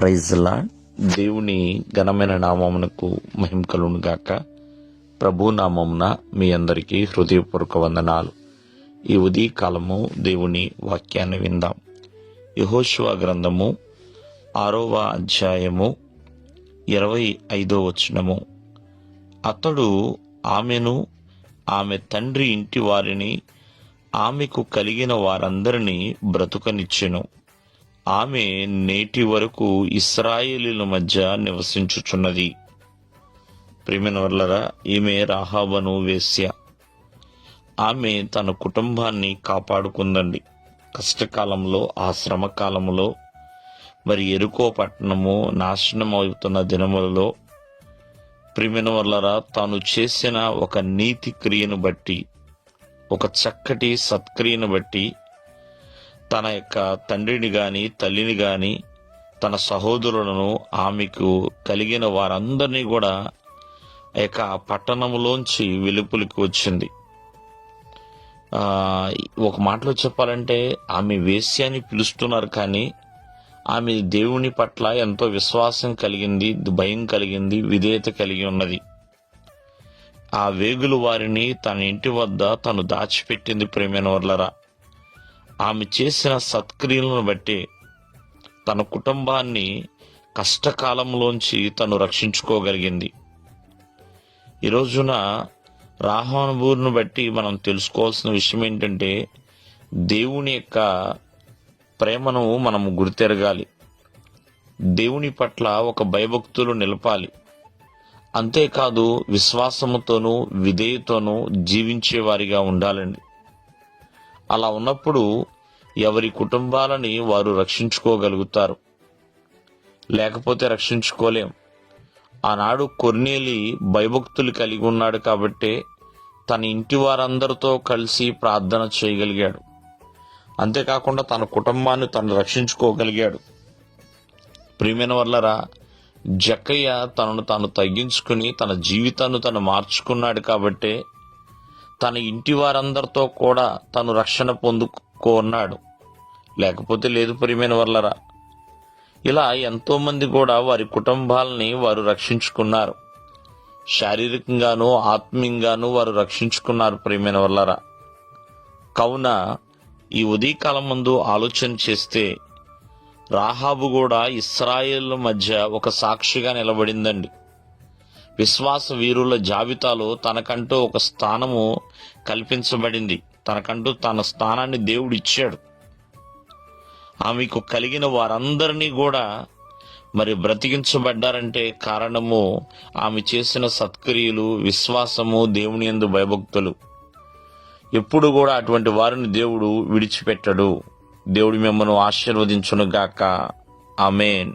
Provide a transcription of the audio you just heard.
ప్రైజ్లా దేవుని ఘనమైన నామమునకు మహిమ గాక. ప్రభు నామమున మీ అందరికీ హృదయపూర్వక వందనాలు. ఈ ఉదయకాలము దేవుని వాక్యాన్ని విందాం. యహోశివ గ్రంథము ఆరవ అధ్యాయము ఇరవై ఐదో వచనము. అతడు ఆమెను ఆమె తండ్రి ఇంటి వారిని ఆమెకు కలిగిన వారందరినీ బ్రతుకనిచ్చెను. ఆమె నేటి వరకు ఇస్రాయేలీల మధ్య నివసించుచున్నది. ప్రిమినవర్లరా ఈమె రాహాబను వేశ్య. ఆమె తన కుటుంబాన్ని కాపాడుకుందండి. కష్టకాలంలో ఆ శ్రమ కాలంలో మరి ఎరుకో పట్టణము నాశనం అవుతున్న దినములలో ప్రిమిన వల్లరా తాను చేసిన ఒక నీతి క్రియను బట్టి ఒక చక్కటి సత్క్రియను బట్టి తన యొక్క తండ్రిని గాని తల్లిని గాని తన సహోదరులను ఆమెకు కలిగిన వారందరినీ కూడా ఆ యొక్క పట్టణంలోంచి వెలుపులకి వచ్చింది. ఒక మాటలో చెప్పాలంటే ఆమె వేశ్యాన్ని పిలుస్తున్నారు కానీ ఆమె దేవుని పట్ల ఎంతో విశ్వాసం కలిగింది భయం కలిగింది విధేయత కలిగి ఉన్నది. ఆ వేగులు వారిని తన ఇంటి వద్ద తను దాచిపెట్టింది ప్రేమైన వర్లరా. ఆమె చేసిన సత్క్రియలను బట్టి తన కుటుంబాన్ని కష్టకాలంలోంచి తను రక్షించుకోగలిగింది. ఈ రోజున రాహానుభూతిని బట్టి మనం తెలుసుకోవాల్సిన విషయం ఏంటంటే దేవుని యొక్క ప్రేమను మనం గుర్తెరగాలి. దేవుని పట్ల ఒక భయభక్తులు నిలపాలి. అంతేకాదు విశ్వాసముతోనూ విధేయతోనూ జీవించేవారిగా ఉండాలండి. అలా ఉన్నప్పుడు ఎవరి కుటుంబాలని వారు రక్షించుకోగలుగుతారు. లేకపోతే రక్షించుకోలేం. ఆనాడు కొర్నేలి భయభక్తులు కలిగి ఉన్నాడు కాబట్టే తన ఇంటి వారందరితో కలిసి ప్రార్థన చేయగలిగాడు. అంతేకాకుండా తన కుటుంబాన్ని తను రక్షించుకోగలిగాడు. ప్రియమైన వల్లరా జక్కయ్య తనను తాను తగ్గించుకుని తన జీవితాన్ని తను మార్చుకున్నాడు కాబట్టే తన ఇంటి వారందరితో కూడా తను రక్షణ పొందుకున్నాడు. లేకపోతే లేదు ప్రియమైన వర్లరా. ఇలా ఎంతోమంది కూడా వారి కుటుంబాలని వారు రక్షించుకున్నారు. శారీరకంగాను ఆత్మీయంగాను వారు రక్షించుకున్నారు ప్రియమైన వల్లరా కావున ఈ ఉదయకాలం ముందు ఆలోచన చేస్తే రాహాబు కూడా ఇస్రాయేల్ మధ్య ఒక సాక్షిగా నిలబడిందండి. విశ్వాస వీరుల జాబితాలో తనకంటూ ఒక స్థానము కల్పించబడింది. తనకంటూ తన స్థానాన్ని దేవుడు ఇచ్చాడు. ఆమెకు కలిగిన వారందరినీ కూడా మరి బ్రతికించబడ్డారంటే కారణము ఆమె చేసిన సత్క్రియలు విశ్వాసము దేవుని యందు భయభక్తులు. ఎప్పుడు కూడా అటువంటి వారిని దేవుడు విడిచిపెట్టడు. దేవుడు మిమ్మల్ని ఆశీర్వదించును గాక ఆమెన్.